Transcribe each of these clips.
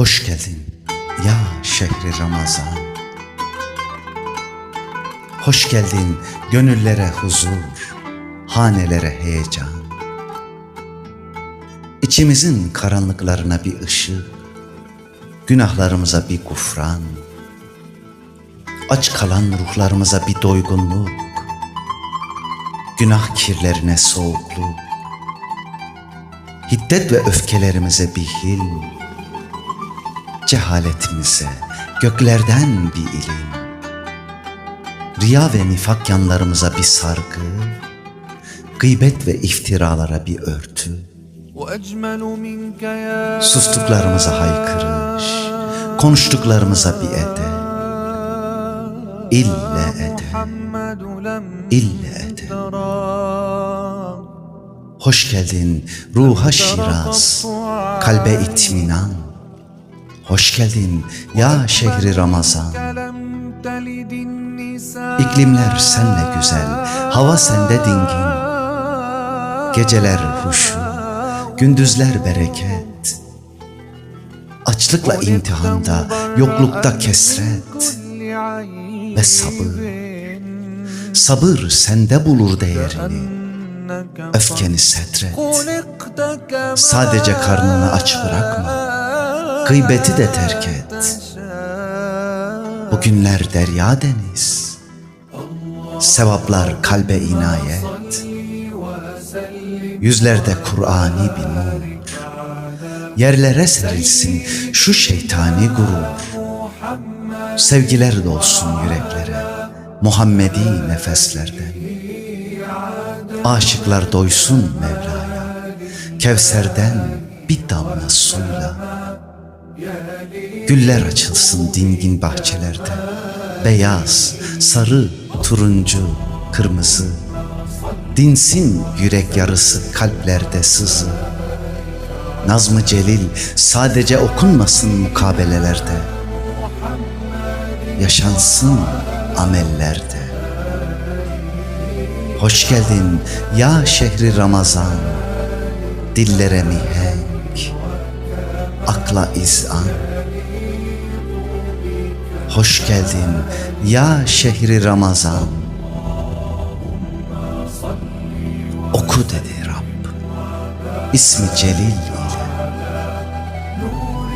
Hoş geldin ya şehri Ramazan. Hoş geldin gönüllere huzur, hanelere heyecan. İçimizin karanlıklarına bir ışık, günahlarımıza bir gufran, aç kalan ruhlarımıza bir doygunluk, günah kirlerine soğukluk, hiddet ve öfkelerimize bir hilm, cehaletimize göklerden bir ilim. Riya ve nifak yanlarımıza bir sargı, gıybet ve iftiralara bir örtü. Sustuklarımıza haykırış, konuştuklarımıza bir edep. İlle edep, ille edep. Hoş geldin ruha şiraz, kalbe itminan. Hoş geldin ya şehri Ramazan. İklimler senle güzel, hava sende dingin. Geceler huşu, gündüzler bereket. Açlıkla imtihanda, yoklukta kesret ve sabır. Sabır sende bulur değerini öfkeni setret. Sadece karnını aç bırakma. Gıybeti de terk et. Bugünler derya deniz. Sevaplar kalbe inayet. Yüzlerde Kur'ani bir nur. Yerlere serilsin şu şeytani gurur. Sevgiler dolsun yüreklere. Muhammedi nefeslerden. Aşıklar doysun Mevla'ya. Kevser'den bir damla suyla. Güller açılsın dingin bahçelerde. Beyaz, sarı, turuncu, kırmızı. Dinsin yürek yarısı kalplerde sızı. Nazmı Celil sadece okunmasın mukabelelerde. Yaşansın amellerde. Hoş geldin ya şehri Ramazan. Dillere mihenk, akla izan. Hoş geldin ya şehri Ramazan. Oku dedi Rab. İsmi Celil ile.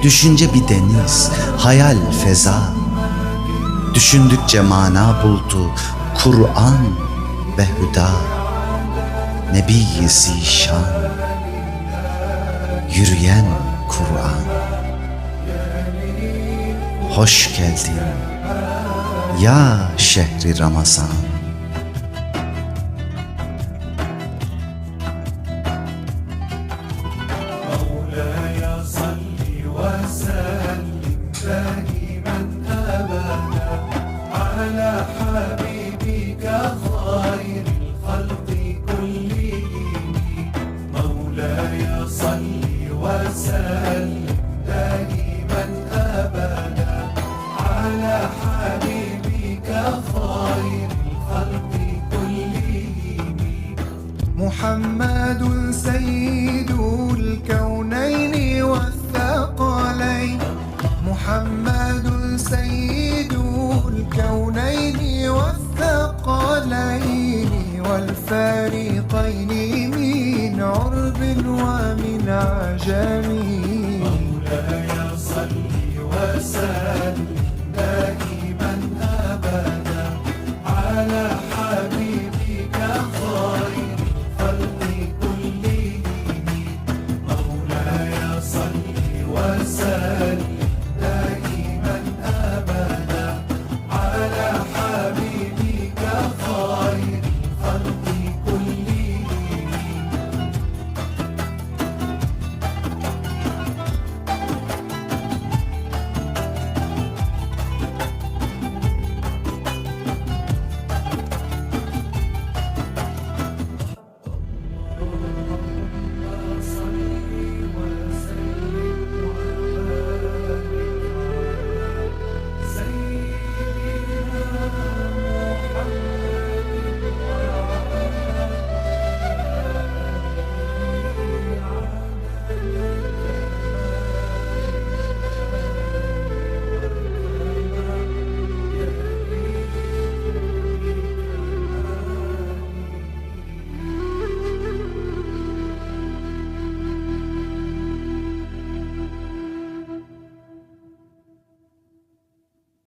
Düşünce bir deniz, hayal feza. Düşündükçe mana buldu Kur'an ve hüda. Nebi-i Zişan. Yürüyen Kur'an. Hoş geldin ya şehri Ramazan. الفريقين من عرب ومن عجم. مولاي صل وسلم دائما أبدا على حبيبك خير خلق كلهم مولاي صل وسلم